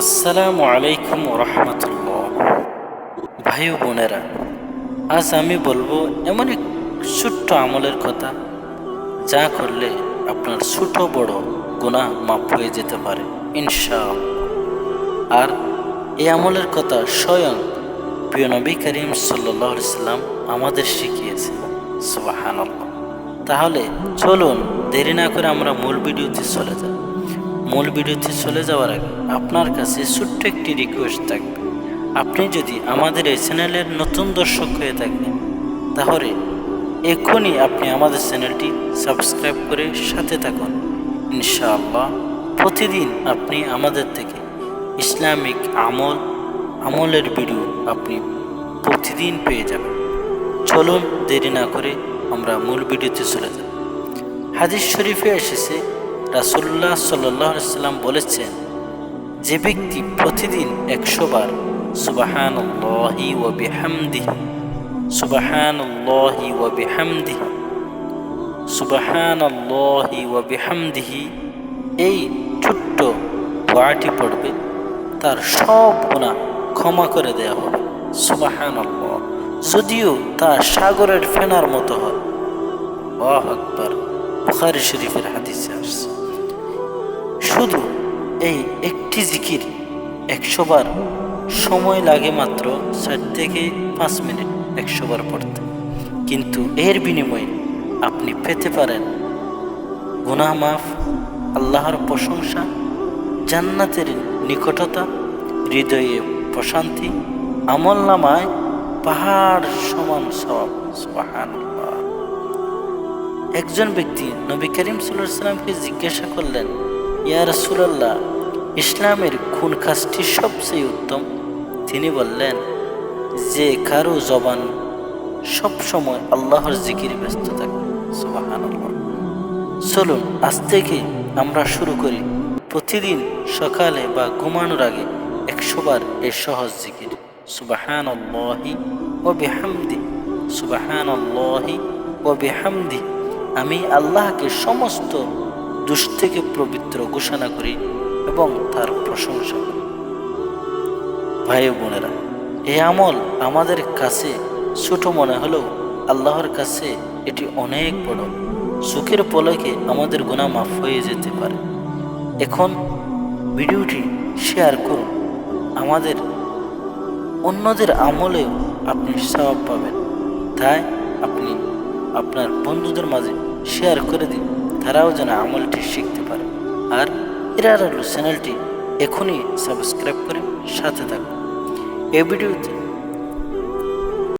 আসসালামু আলাইকুম রহমতুল্লাহ। ভাই বোনেরা, আজ আমি বলব এমন এক ছোট্ট আমলের কথা, যা করলে আপনার ছোট বড় গুণা মাফ হয়ে যেতে পারে, ইনশাআল্লাহ। আর এই আমলের কথা স্বয়ং প্রিয় নবী করিম সাল্লাম আমাদের শিখিয়েছে সুবাহান তাহলে চলুন দেরি না করে আমরা মূল ভিডিওতে চলে যাই। মূল ভিডিওতে চলে যাওয়ার আগে আপনার কাছে ছোট্ট একটি রিকোয়েস্ট থাকবে। আপনি যদি আমাদের এই চ্যানেলের নতুন দর্শক হয়ে থাকেন, তাহলে এক্ষুনি আপনি আমাদের চ্যানেলটি সাবস্ক্রাইব করে সাথে থাকুন। ইনশাআল্লাহ প্রতিদিন আপনি আমাদের থেকে ইসলামিক আমল, আমলের ভিডিও আপনি প্রতিদিন পেয়ে যাবেন। চলুন দেরি না করে আমরা মূল ভিডিওতে চলে যাব হাদিস শরীফে এসেছে রাসুল্লাহ সাল্লাহ সাল্লাম বলেছেন, যে ব্যক্তি প্রতিদিন একশো বার সুবাহান ও বিহামদিহি সুবাহান ও বিহামদিহি সুবাহান ও বিহামদিহি, এই ছোট্ট দোয়াটি পড়বে, তার সব গুণা ক্ষমা করে দেয়া হবে সুবাহান যদিও তা সাগরের ফেনার মতো হয়। আকবর, বুখারি শরীফের হাদিসে আসছে। এই একটি জিকির একশোবার সময় লাগে মাত্র ষাট থেকে পাঁচ মিনিট একশোবার পড়তে। কিন্তু এর বিনিময়ে আপনি পেতে পারেন গুনাহ মাফ, আল্লাহর প্রশংসা, জান্নাতের নিকটতা, হৃদয়ে প্রশান্তি, আমল নামায় পাহাড় সমান সব একজন ব্যক্তি নবী করিম সাল্লামকে জিজ্ঞাসা করলেন ইয়া ইসলামের খুন কাজটি সবচেয়ে উত্তম। তিনি বললেন, যে কারও জবান সব সময় আল্লাহর জিকির ব্যস্ত থাকে। চলুন, আজ থেকে আমরা শুরু করি। প্রতিদিন সকালে বা ঘুমানোর আগে একশো বার এই সহজ জিকির। সুবাহান ও বেহামদি সুবাহান ও বেহামদি। আমি আল্লাহকে সমস্ত দুষ থেকে পবিত্র ঘোষণা করি এবং তার প্রশংসা করি। ভাই বোনেরা এই আমল আমাদের কাছে ছোট মনে হলেও আল্লাহর কাছে এটি অনেক বড়। সুখের পলকে আমাদের গুণা মাফ হয়ে যেতে পারে। এখন ভিডিওটি শেয়ার করুন। আমাদের অন্যদের আমলেও আপনি স্বভাব পাবেন। তাই আপনি আপনার বন্ধুদের মাঝে শেয়ার করে দিন। তারাও যেন আমলটি শিখতে পারে। আর এরা চ্যানেলটি এখনই সাবস্ক্রাইব করে সাথে থাকুন। এই ভিডিওতে